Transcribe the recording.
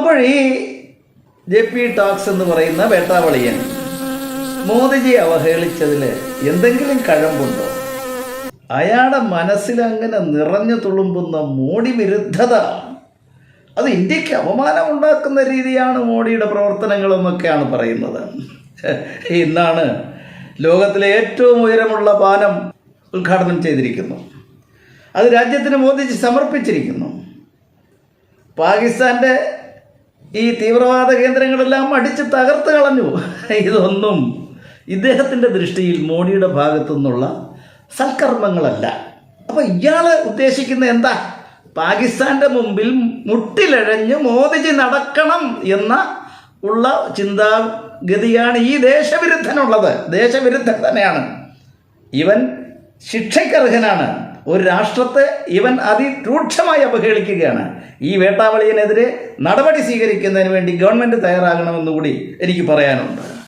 അപ്പോൾ ഈ J P talks എന്ന് പറയുന്ന വേട്ടാവളിയൻ മോദിജിയെ അവഹേളിച്ചതിൽ എന്തെങ്കിലും കഴമ്പുണ്ടോ? അയാളുടെ മനസ്സിൽ അങ്ങനെ നിറഞ്ഞു തുളുമ്പുന്ന മോഡി വിരുദ്ധത. അത് ഇന്ത്യയ്ക്ക് അപമാനം ഉണ്ടാക്കുന്ന രീതിയാണ് മോഡിയുടെ പ്രവർത്തനങ്ങളെന്നൊക്കെയാണ് പറയുന്നത്. ഇന്നാണ് ലോകത്തിലെ ഏറ്റവും ഉയരമുള്ള പാലം ഉദ്ഘാടനം ചെയ്തിരിക്കുന്നു. അത് രാജ്യത്തിന് മോദിജി സമർപ്പിച്ചിരിക്കുന്നു. പാകിസ്ഥാന്റെ ഈ തീവ്രവാദ കേന്ദ്രങ്ങളെല്ലാം അടിച്ച് തകർത്ത് കളഞ്ഞു. ഇതൊന്നും ഇദ്ദേഹത്തിന്റെ ദൃഷ്ടിയിൽ മോഡിയുടെ ഭാഗത്തു നിന്നുള്ള സൽക്കർമ്മങ്ങളല്ല. അപ്പോൾ ഇയാൾ ഉദ്ദേശിക്കുന്ന എന്താ? പാകിസ്ഥാന്റെ മുമ്പിൽ മുട്ടിലഴഞ്ഞ് മോദിജി നടക്കണം എന്ന ഉള്ള ചിന്താഗതിയാണ് ഈ ദേശവിരുദ്ധനുള്ളത്. ദേശവിരുദ്ധൻ തന്നെയാണ്. ഇവൻ ശിക്ഷയ്ക്കർഹനാണ്. ഒരു രാഷ്ട്രത്തെ ഇവൻ അതിരൂക്ഷമായി അപഹേളിക്കുകയാണ് ഈ വേട്ടാവളിയനെതിരെ നടപടി സ്വീകരിക്കുന്നതിന് വേണ്ടി ഗവൺമെന്റ് തയ്യാറാകണമെന്നുകൂടി എനിക്ക് പറയാനുണ്ട്.